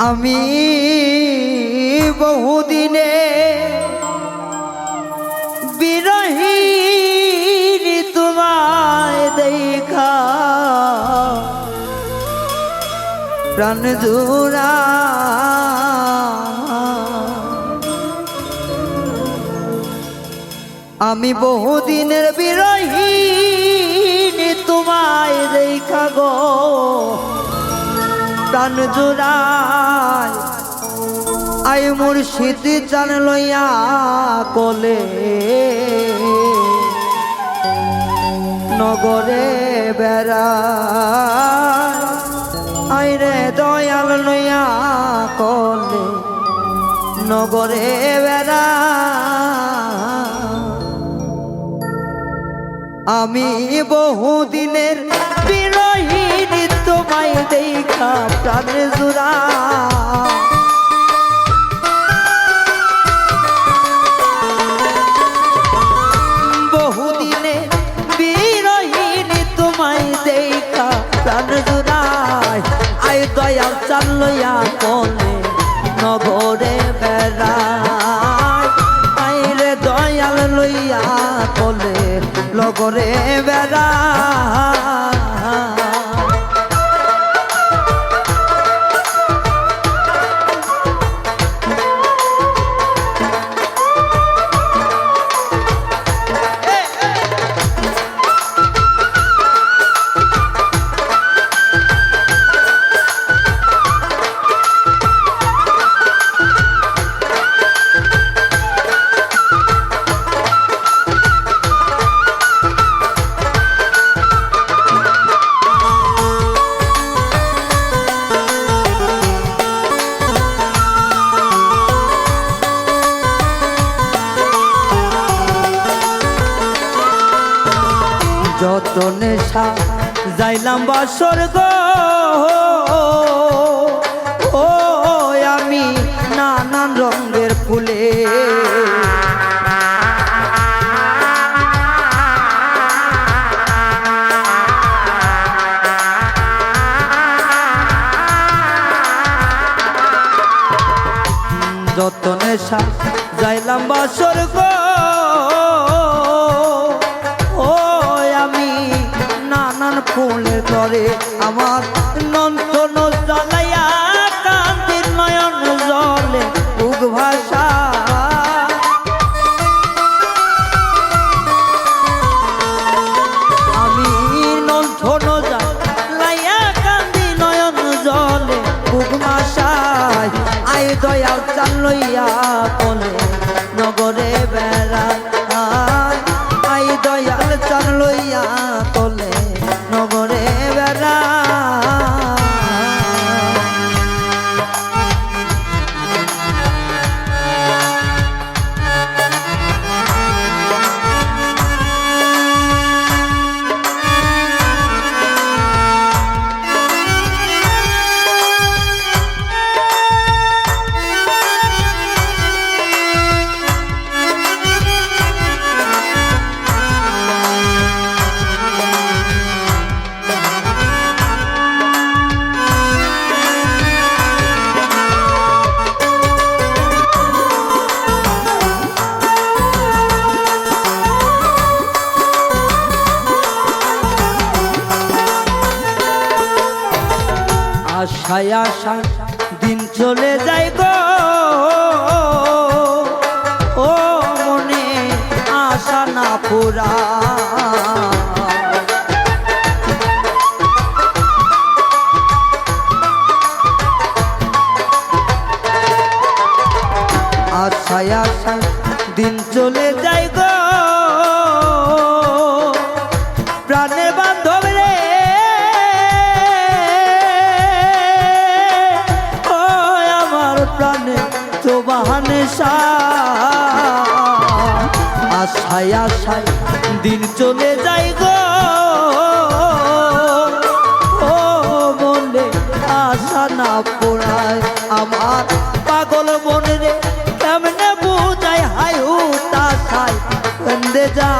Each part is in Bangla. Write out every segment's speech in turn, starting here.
আমি বহুদিনে বিরহীন তোমায় দেখা। প্রাণ জোড়া। আমি বহুদিনের বিরহীন গো, প্রাণ জোড়ায়। আই মুর্শিদ চান লইয়া কলে। নগরে বেড়া আইরে দয়াল লইয়া কলে। নগরে বেড়া আমি বহুদিনের বিরহীন তোমায় দেখা প্রাণ জুড়া। বহুদিনে বিরহীন তোমায় দেখা প্রাণ জুড়ায়। আয় দয়াল চাল লইয়া লগরে বেড়ায় যত নেশা, যাইলাম বাসর গো। ও আমি নানান রঙের ফুলে। যত নেশা, যাইলাম বাসর গো। দয়াল চাল লইয়া কলে নগরে বেড়া আশায় আশা? দিন চলে যায় গো। ও মনে আশা না পুরা। আশায় আশা দিন চলে যায় গো। চোবাহানে আশায় আশায় দিন চলে যায় গো। ও মনে আশা না পোড়ায় আমার পাগল মনে রে কেমনে বুঝায় হাই হুতাশায় কান্দে যা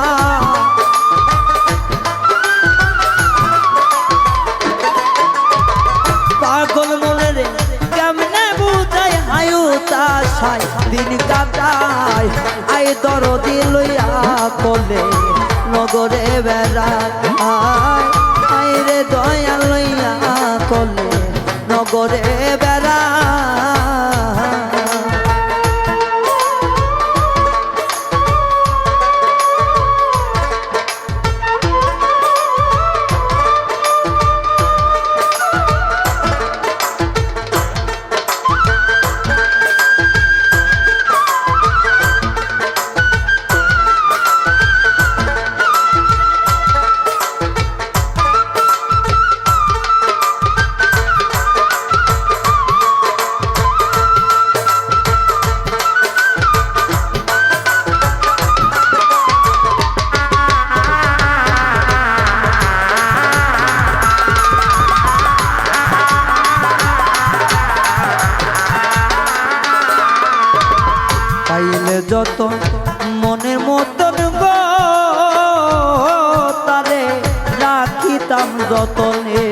দিন কাটায় আই দর দিলইয়া কলে নগরে বেড়ায় আই রে দয়া লইয়া কলে নগরে বেড়ায় পাইলে যত মনের মতন গো তারে রাখিতাম যতনে।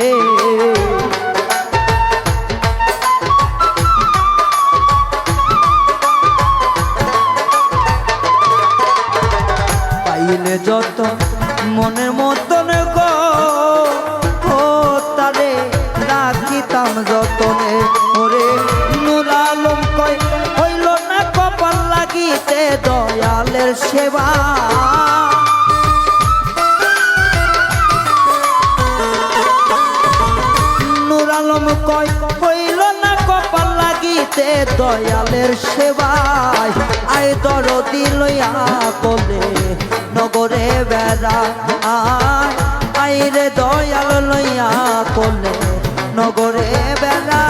সেবা। নুরালম কয়, হইল না কপাল লাগিতে দয়ালের সেবায়। আয় দরদি লইয়া কোলে নগরে বেড়া, আয়। আয় রে দয়াল লইয়া কোলে নগরে বেড়া।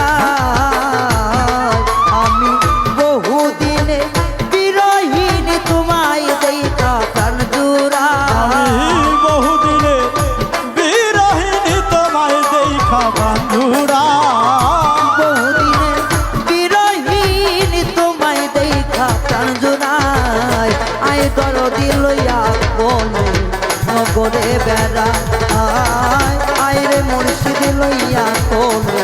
দরদি লইয়া বনে নগরে বেড়া আয়। আয় মুর্শিদ লইয়া বনে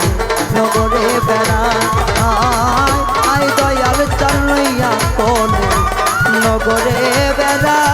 নগরে বেড়া আয়। আয় দয়াল চাল লইয়া বনে নগরে বেড়া